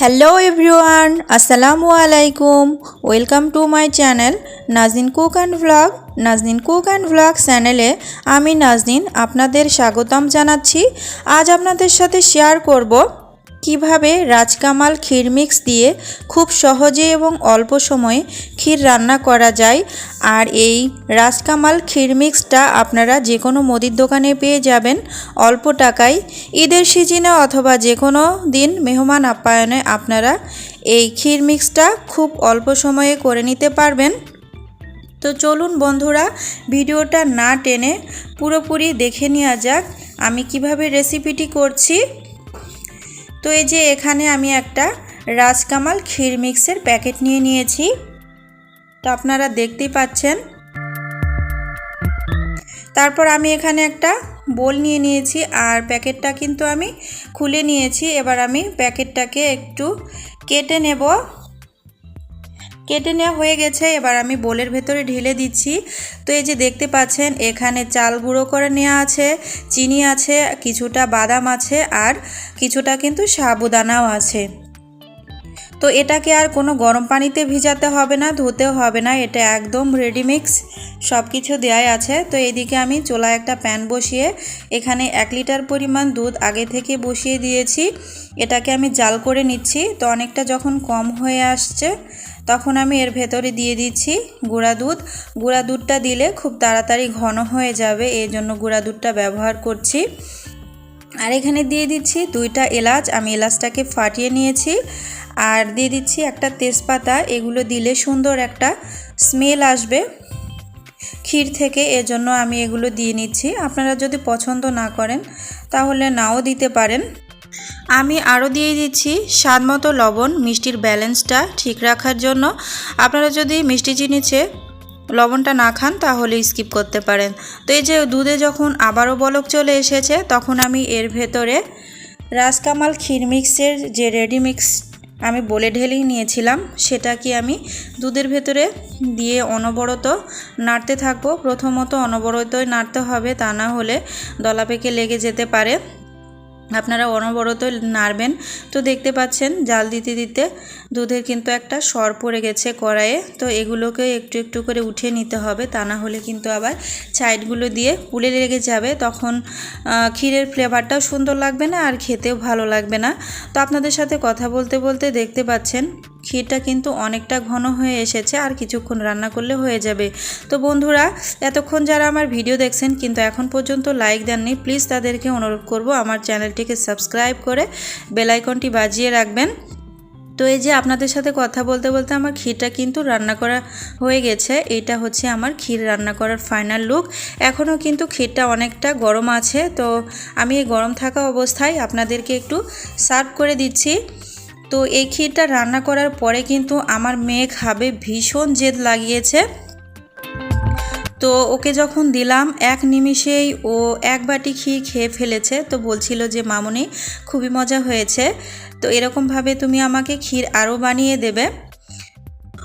Hello everyone আসসালামু আলাইকুম welcome to my channel Naznin cook and vlog Naznin cook and vlog চ্যানেলে আমি নাজনিন আপনাদের স্বাগতম জানাচ্ছি। আজ আপনাদের সাথে শেয়ার করব কীভাবে রাজকামাল ক্ষীর মিক্স দিয়ে খুব সহজে এবং অল্প সময়ে ক্ষীর রান্না করা যায় আর এই রাজকামাল ক্ষীর মিক্সটা আপনারা যে কোনো মুদির দোকানে পেয়ে যাবেন অল্প টাকায়। ঈদের সিজনে অথবা যে কোনো দিন মেহমান আপ্যায়নে আপনারা এই ক্ষীর মিক্সটা খুব অল্প সময়ে করে নিতে পারবেন। তো চলুন বন্ধুরা, ভিডিওটা না টেনে পুরোপুরি দেখে নেওয়া যাক আমি কীভাবে রেসিপিটি করছি। তো এই যে এখানে আমি একটা রাজকামাল ক্ষীর মিক্সের প্যাকেট নিয়ে নিয়েছি। তো আপনারা দেখতেই পাচ্ছেন। তারপর আমি এখানে একটা বোল নিয়ে নিয়েছি আর প্যাকেটটা কিন্তু আমি খুলে নিয়েছি। এবার আমি প্যাকেটটাকে একটু কেটে নেব। কেটে নেওয়া হয়ে গেছে, এবার আমি বোলের ভেতরে ঢেলে দিচ্ছি। তো এই যে দেখতে পাচ্ছেন, এখানে চাল গুঁড়ো করে নেওয়া আছে, চিনি আছে, কিছুটা বাদাম আছে, আর কিছুটা কিন্তু সাবুদানাও আছে। তো এটাকে আর কোনো গরম পানিতে ভিজাতে হবে না ধুতেও হবে না, এটা একদম রেডিমিক্স সব কিছু দেওয়াই আছে। তো এদিকে আমি চোলা একটা প্যান বসিয়ে, এখানে এক লিটার পরিমাণ দুধ আগে থেকে বসিয়ে দিয়েছি। এটাকে আমি জাল করে নিচ্ছি, তো অনেকটা যখন কম হয়ে আসছে তখন আমি এর ভেতরে দিয়ে দিচ্ছি গুঁড়া দুধ। গুঁড়া দুধটা দিলে খুব তাড়াতাড়ি ঘন হয়ে যাবে এই জন্য গুঁড়া দুধটা ব্যবহার করছি। আর এখানে দিয়ে দিচ্ছি দুইটা এলাচ, আমি এলাচটাকে ফাটিয়ে নিয়েছি। আর দিয়ে দিচ্ছি একটা তেজপাতা, এগুলো দিলে সুন্দর একটা স্মেল আসবে। ক্ষীর থেকে এজন্য আমি এগুলো দিয়ে নিচ্ছি। আপনারা যদি পছন্দ না করেন, তাহলে নাও দিতে পারেন। আমি আরও দিয়ে দিচ্ছি স্বাদ মতো লবণ, মিষ্টির ব্যালেন্সটা ঠিক রাখার জন্য। আপনারা যদি মিষ্টি চিনিছে লবণটা না খান, তাহলে স্কিপ করতে পারেন। তো এই যে দুধে যখন আবারও বলক চলে এসেছে, তখন আমি এর ভেতরে রাজকামাল ক্ষীর মিক্সের যে রেডি মিক্স আমি বলে ঢেলেই নিয়েছিলাম, সেটা কি আমি দুধের ভেতরে দিয়ে অনবরত নাড়তে থাকব? প্রথমত অনবরতই নাড়তে হবে, তা না হলে দলা পেকে লেগে যেতে পারে। আপনারা অনবরত নাড়বেন। তো দেখতে পাচ্ছেন, জাল দিতে দিতে দুধের কিন্তু একটা সর পড়ে গেছে কড়াইয়ে। তো এগুলোকে একটু একটু করে উঠিয়ে নিতে হবে, তা না হলে কিন্তু আবার সাইডগুলো দিয়ে পুলে লেগে যাবে। তখন ক্ষীরের ফ্লেভারটাও সুন্দর লাগবে না আর খেতেও ভালো লাগবে না। তো আপনাদের সাথে কথা বলতে বলতে দেখতে পাচ্ছেন ক্ষীরটা কিন্তু অনেকটা ঘন হয়ে এসেছে আর কিছুক্ষণ রান্না করলে হয়ে যাবে। তো বন্ধুরা, এতক্ষণ যারা আমার ভিডিও দেখছেন কিন্তু এখন পর্যন্ত লাইক দেননি, প্লিজ তাদেরকে অনুরোধ করব আমার চ্যানেলটিকে সাবস্ক্রাইব করে বেলাইকনটি বাজিয়ে রাখবেন। তো এই যে আপনাদের সাথে কথা বলতে বলতে আমার ক্ষীরটা কিন্তু রান্না করা হয়ে গেছে। এটা হচ্ছে আমার ক্ষীর রান্না করার ফাইনাল লুক এখনও কিন্তু ক্ষীরটা অনেকটা গরম আছে। তো আমি এই গরম থাকা অবস্থায় আপনাদেরকে একটু সার্ভ করে দিচ্ছি। তো এই ক্ষীরটা রান্না করার পরে কিন্তু আমার মেয়ে খাবে, ভীষণ জেদ লাগিয়েছে। তো ওকে যখন দিলাম, এক নিমিষেই ও এক বাটি ক্ষীর খেয়ে ফেলেছে। তো বলছিল যে, মামনি, খুবই মজা হয়েছে। তো এরকমভাবে তুমি আমাকে ক্ষীর আরও বানিয়ে দেবে।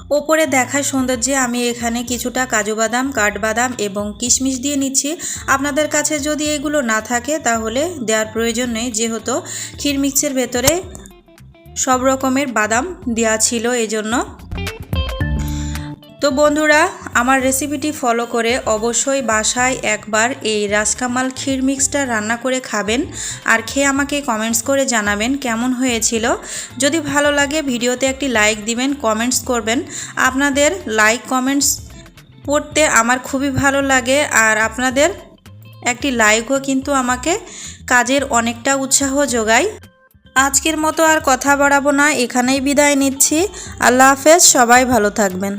ওপরে দেখার সৌন্দর্যে আমি এখানে কিছুটা কাজু বাদাম কাঠবাদাম এবং কিশমিশ দিয়ে নিচ্ছি। আপনাদের কাছে যদি এগুলো না থাকে, তাহলে দেওয়ার প্রয়োজন নেই। যেহেতু ক্ষীর মিক্সের ভেতরে সব রকমের বাদাম দেওয়া ছিল এই জন্য তো বন্ধুরা, আমার রেসিপিটি ফলো করে অবশ্যই বাসায় একবার এই রাজকামাল ক্ষীর মিক্সটা রান্না করে খাবেন আর খেয়ে আমাকে কমেন্টস করে জানাবেন কেমন হয়েছিল। যদি ভালো লাগে ভিডিওতে একটি লাইক দিবেন কমেন্টস করবেন। আপনাদের লাইক কমেন্টস পড়তে আমার খুবই ভালো লাগে আর আপনাদের একটি লাইকও কিন্তু আমাকে কাজের অনেকটা উৎসাহ যোগায়। আজকের মতো আর কথা বাড়াবো না এখানেই বিদায় নিচ্ছি। আল্লাহ হাফেজ সবাই ভালো থাকবেন।